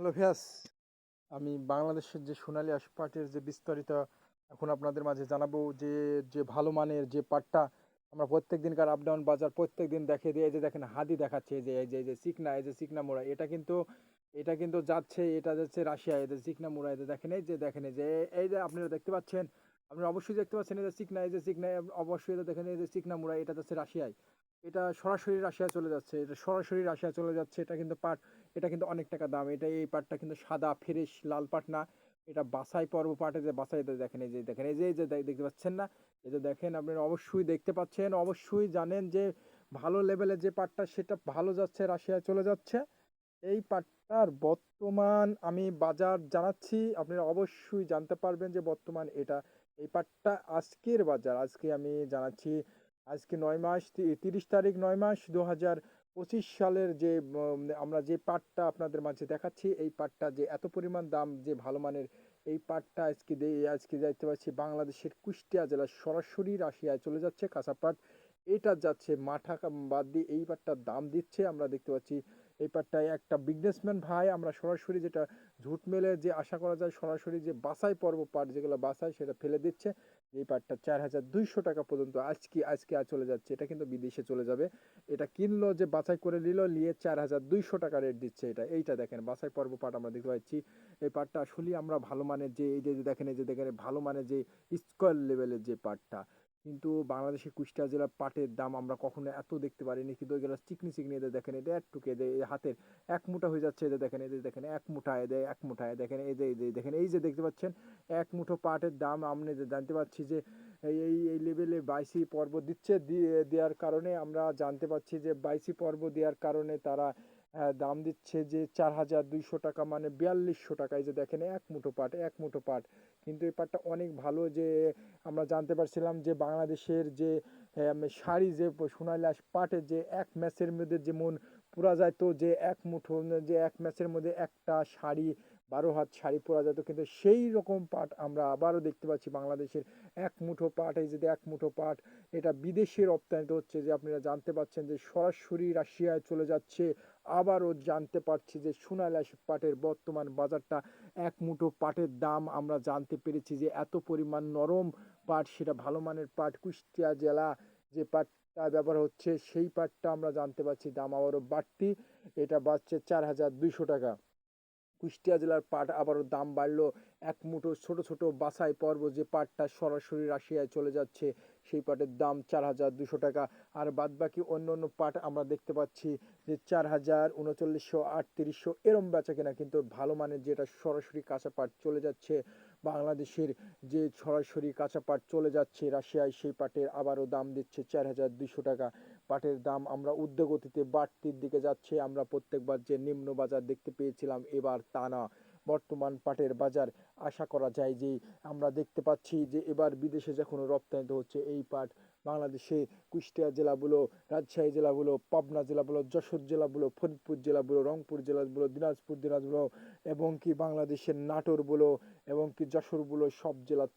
Hello ভিয়াস আমি বাংলাদেশের যে সোনালী আঁশ পাটের যে বিস্তারিত এখন আপনাদের মাঝে জানাব যে যে ভালো মানের যে পাটটা আমরা প্রত্যেক দিনকার আপ ডাউন বাজার প্রত্যেক দিন দেখে দিয়ে এই যে দেখেন হাদি দেখাচ্ছে এই যে এই যে এই যে চিকনা এই যে চিকনা মোড়া এটা কিন্তু এটা কিন্তু যাচ্ছে এটা যাচ্ছে রাশিয়া এই যে চিকনা মোড়া এই যে দেখেন এই যে দেখেন এই যে এই যে আপনারা দেখতে পাচ্ছেন আপনারা অবশ্যই দেখতে পাচ্ছেন এই যে চিকনা এই যে চিকনা অবশ্যই এটা দেখেন এই যে চিকনা মোড়া এটা যাচ্ছে রাশিয়ায় এটা সরাসরি রাশিয়া চলে যাচ্ছে, এটা সরাসরি রাশিয়া চলে যাচ্ছে, এটা কিন্তু পাট, এটা কিন্তু অনেক টাকা দাম, এটা এই পাটটা কিন্তু সাদা, ফ্রেশ, লাল পাট না, এটা বাসাই পর্ব পাটে যে বাসাই দেখেন, এই যে দেখেন, এই যে এই যে দেখতে পাচ্ছেন না? এই যে দেখেন, আপনারা অবশ্যই দেখতে পাচ্ছেন, অবশ্যই জানেন যে ভালো লেভেলের যে পাটটা, সেটা ভালো যাচ্ছে রাশিয়ায় চলে যাচ্ছে। এই পাটটার বর্তমান আমি বাজার জানাচ্ছি, আপনারা অবশ্যই জানতে পারবেন যে বর্তমান এটা, এই পাটটা আজকের বাজার, আজকে আমি জানাচ্ছি আজকে নয় মাস তিরিশ তারিখ নয় মাস দু হাজার পঁচিশ সালের যে আমরা যে পাটটা আপনাদের মাঝে দেখাচ্ছি, এই পাটটা যে এত পরিমাণ দাম, যে ভালো মানের এই পাটটা আজকে আজকে দেখতে পাচ্ছি বাংলাদেশের কুষ্টিয়া জেলার সরাসরি রাশিয়ায় চলে যাচ্ছে কাঁচা পাট। এটা যাচ্ছে মাঠা, বাদ দিয়ে এই পাটটার দাম দিচ্ছে। আমরা দেখতে পাচ্ছি এই পাটটায় একটা বিজনেসম্যান ভাই, আমরা সরাসরি যেটা ঝুট মেলে যে আশা করা যায় সরাসরি যে বাসাই পর্ব পাট যেগুলো বাসায় সেটা ফেলে দিচ্ছে। এই পাটটা চার হাজার দুইশো টাকা পর্যন্ত আজকে আজকে আর চলে যাচ্ছে। এটা কিন্তু বিদেশে চলে যাবে। এটা কিনলো যে বাছাই করে নিল, নিয়ে চার হাজার দুইশো টাকা রেট দিচ্ছে এটা। এইটা দেখেন, বাছাই পর্ব পাট আমরা দেখতে পাচ্ছি। এই পাটটা আসলেই আমরা ভালো মানের যে, এই যে দেখেন, এই যে দেখেন, ভালো মানের যে স্কোয়ার লেভেলের যে পাটটা। কিন্তু বাংলাদেশের কুষ্টিয়া জেলার পাটের দাম আমরা কখনো এত দেখতে পারিনি। কিন্তু ওইগুলো চিকনি চিকনি এদের দেখেন এটা একটুকে এদের হাতের এক মুঠা হয়ে যাচ্ছে এদের দেখেন এদের দেখেন, এক মুঠা এদের, এক মুঠা দেখেন, এই যে, এই দেখেন, এই যে দেখতে পাচ্ছেন, এক মুঠো পাটের দাম আমরা জানতে পারছি যে এই এই লেভেলে বাইশি পর্ব দিচ্ছে দেওয়ার কারণে আমরা জানতে পারছি যে বাইশি পর্ব দেওয়ার কারণে তারা দাম দিচ্ছে যে চার হাজার দুইশো টাকা মানে বিয়াল্লিশশো টাকায় যে দেখেন, এক মুঠো পাট, এক মুঠো পাট। কিন্তু এই পাটটা অনেক ভালো যে আমরা জানতে পারছিলাম যে বাংলাদেশের যে শাড়ি যে আঁশ পাটের যে এক ম্যাচের মধ্যে যেমন পুরা যায়, তো যে এক মুঠো, যে এক ম্যাচের মধ্যে একটা শাড়ি বারো হাত শাড়ি পরা যেত। কিন্তু সেই রকম পাট আমরা আবারও দেখতে পাচ্ছি বাংলাদেশের এক মুঠো পাট, এই যে এক মুঠো পাট, এটা বিদেশে রপ্তানিত হচ্ছে যে আপনারা জানতে পাচ্ছেন যে সরাসরি রাশিয়ায় চলে যাচ্ছে। আবারও জানতে পারছি যে সোনালী আঁশ পাটের বর্তমান বাজারটা এক মুঠো পাটের দাম আমরা জানতে পেরেছি যে এত পরিমাণ নরম পাট, সেটা ভালো মানের পাট। কুষ্টিয়া জেলা যে পাটটা ব্যবহার হচ্ছে, সেই পাটটা আমরা জানতে পারছি দাম আবারও বাড়তি। এটা বাড়ছে চার হাজার দুইশো টাকা। কুষ্টিয়া জেলার পাট আবারও দাম বাড়লো। এক মুঠো ছোট ছোট বাসায় পর্ব যে পাটটা সরাসরি রাশিয়ায় চলে যাচ্ছে। সেই পাটের দাম চার হাজার দুশো টাকা। আর বাদবাকি অন্য অন্য পাট আমরা দেখতে পাচ্ছি যে চার হাজার উনচল্লিশশো আটত্রিশশো এরম বেচা কেনা কিন্তু ভালো মানের যেটা সরাসরি কাঁচা পাট চলে যাচ্ছে বাংলাদেশের যে সরাসরি কাঁচা পাট চলে যাচ্ছে রাশিয়ায়, সেই পাটের আবারও দাম দিচ্ছে চার হাজার দুইশো টাকা। পাটের দাম আমরা ঊর্ধ্বগতিতে বাড়তির দিকে যাচ্ছে। আমরা প্রত্যেকবার যে নিম্ন বাজার দেখতে পেয়েছিলাম এবার তা না। বর্তমান পাটের বাজার। আশা করা যায় যে আমরা দেখতে পাচ্ছি যে এবার বিদেশে যখন রপ্তানিত হচ্ছে এই পাট বাংলাদেশে কুষ্টিয়া জেলা বলো, রাজশাহী জেলা বলো, পাবনা জেলা বলো, যশোর জেলা বলো, ফরিদপুর জেলা বলো, রংপুর জেলা বলো, দিনাজপুর জেলা বলো এবং কি বাংলাদেশের নাটোর বলো এবং কি যশোর বলো, সব জেলার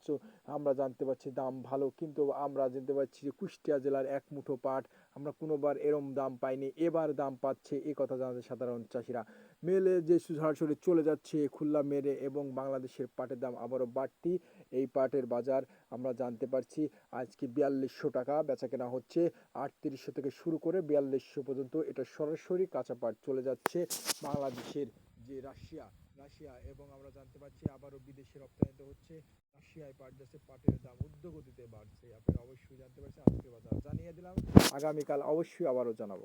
আমরা জানতে পারছি দাম ভালো। কিন্তু আমরা জানতে পারছি যে কুষ্টিয়া জেলার এক মুঠো পাট আমরা কোনোবার এরম দাম পাইনি। এবার দাম পাচ্ছে, এ কথা জানাতে সাধারণ চাষিরা। মেলে যে সরাসরি চলে যাচ্ছে খুলনা, মেরে এবং বাংলাদেশের পাটের দাম আবারও বাড়তি। এই পাটের বাজার আমরা জানতে পারছি। আজকে বিয়াল্লিশশো টাকা বেচা কেনা হচ্ছে। আটত্রিশশো থেকে শুরু করে বিয়াল্লিশশো পর্যন্ত এটা সরাসরি কাঁচা পাট চলে যাচ্ছে বাংলাদেশের যে রাশিয়া। রাশিয়া এবং আমরা জানতে পারছি আবারও বিদেশে রপ্তানিত হচ্ছে। রাশিয়ায় পাট যাচ্ছে পাটের দাম উদ্যোগতিতে বাড়ছে। আপনারা অবশ্যই জানতে পারছেন আজকে বাজার জানিয়ে দিলাম। আগামীকাল অবশ্যই আবারও জানাব।